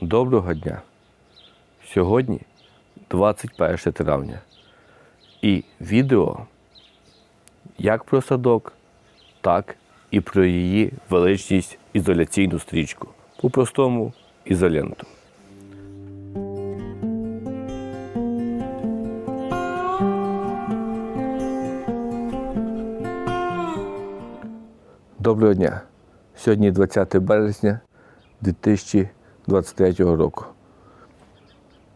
Доброго дня! Сьогодні 21 травня. І відео як про садок, так і про її величність ізоляційну стрічку. По-простому ізоленту. Доброго дня! Сьогодні 20 березня 2023 року.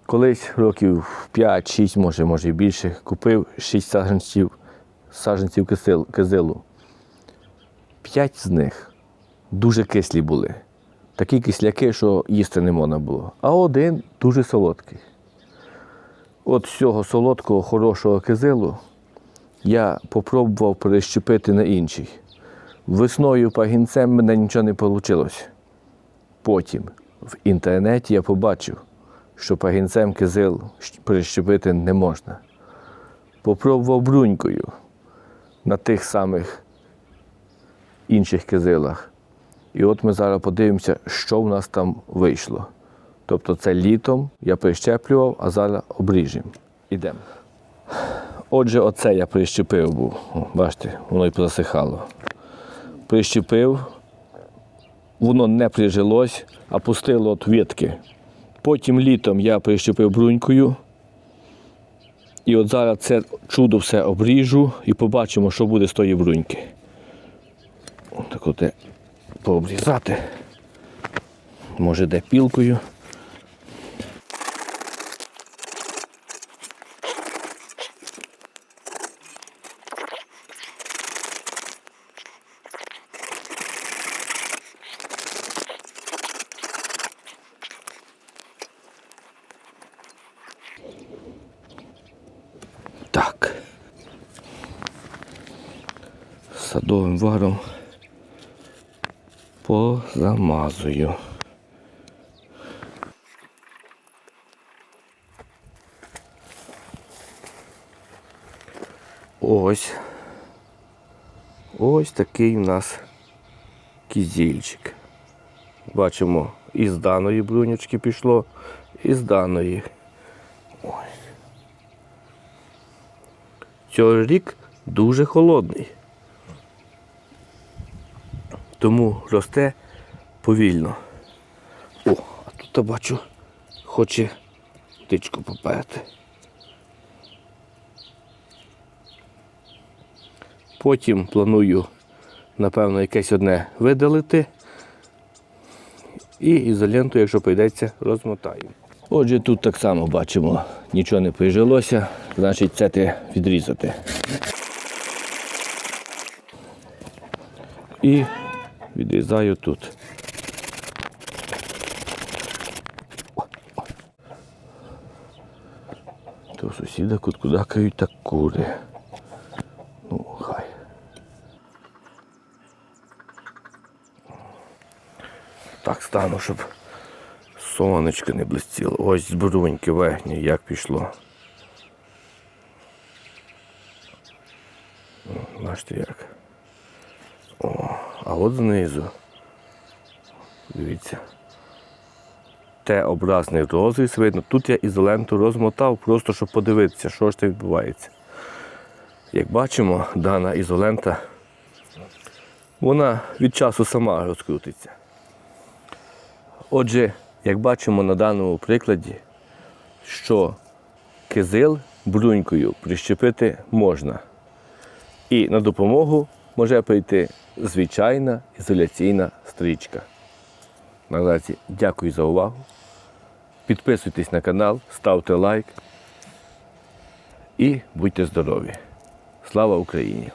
Колись років 5-6, може, може і більше, купив 6 саджанців, саджанців кизилу. П'ять з них дуже кислі були. Такі кисляки, що їсти не можна було. А один дуже солодкий. От з цього солодкого, хорошого кизилу я попробував перещепити на інший. Весною пагінцем мене нічого не вийшло. Потім в інтернеті я побачив, що пагінцем кизил перещепити не можна. Попробував брунькою на тих самих інших кизилах. І от ми зараз подивимося, що в нас там вийшло. Тобто це літом я прищеплював, а зараз обріжемо. Ідемо. Отже, оце я прищепив був. Бачите, воно і засихало. Прищепив, воно не прижилось, а пустило от вітки. Потім літом я прищепив брунькою. І от зараз це чудо все обріжу і побачимо, що буде з тої бруньки. Так от пообрізати. Може, де пілкою. Так. Садовим варом позамазую. Ось. Ось такий у нас кізільчик. Бачимо, із даної брунючки пішло, і з даної. Цього рік дуже холодний. Тому росте повільно. О, а тут я бачу, хоче птичку поперти. Потім планую, напевно, якесь одне видалити. І ізоленту, якщо прийдеться, розмотаю. Отже, тут так само бачимо, нічого не прижилося, значить це те відрізати. І відрізаю тут. То сусіда куткудакають так кури. Ну, хай. Так стану, щоб сонечко не блистіло. Ось з бруньки верхньої як пішло. Бачите як. А от знизу. Дивіться. Т-образний розріз видно. Тут я ізоленту розмотав, просто щоб подивитися, що ж це відбувається. Як бачимо, дана ізолента, вона від часу сама розкрутиться. Отже, як бачимо на даному прикладі, що кизил брунькою прищепити можна. І на допомогу може прийти звичайна ізоляційна стрічка. Наразі дякую за увагу. Підписуйтесь на канал, ставте лайк і будьте здорові. Слава Україні!